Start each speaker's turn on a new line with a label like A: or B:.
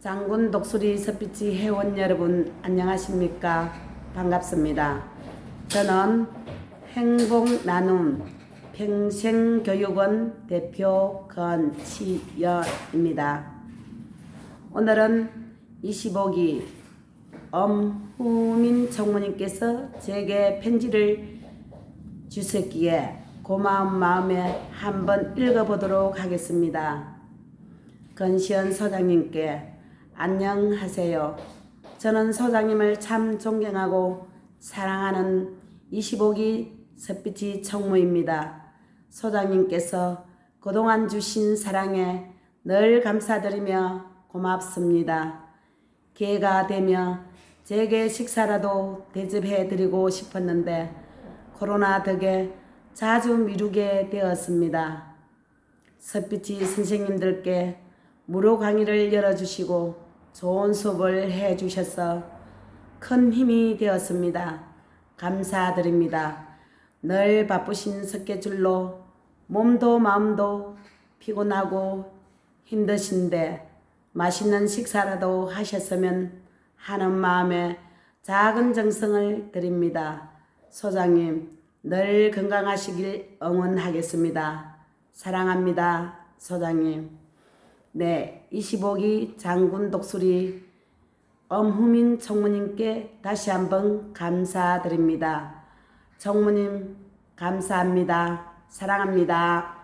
A: 장군 독수리 서비치 회원 여러분 안녕하십니까 반갑습니다. 저는 행복 나눔 평생교육원 대표 건치여입니다. 오늘은 25기 엄후민 청무님께서 제게 편지를 주셨기에 고마운 마음에 한번 읽어보도록 하겠습니다. 건시현 소장님께 안녕하세요. 저는 소장님을 참 존경하고 사랑하는 25기 섭비치 청무입니다. 소장님께서 그동안 주신 사랑에 늘 감사드리며 고맙습니다. 기회가 되며 제게 식사라도 대접해 드리고 싶었는데 코로나 덕에 자주 미루게 되었습니다. 섭비치 선생님들께 무료 강의를 열어주시고 좋은 수업을 해 주셔서 큰 힘이 되었습니다. 감사드립니다. 늘 바쁘신 스케줄로 몸도 마음도 피곤하고 힘드신데 맛있는 식사라도 하셨으면 하는 마음에 작은 정성을 드립니다. 소장님, 늘 건강하시길 응원하겠습니다. 사랑합니다. 소장님. 네, 25기 장군 독수리 엄후민 청무님께 다시 한번 감사드립니다. 청무님, 감사합니다. 사랑합니다.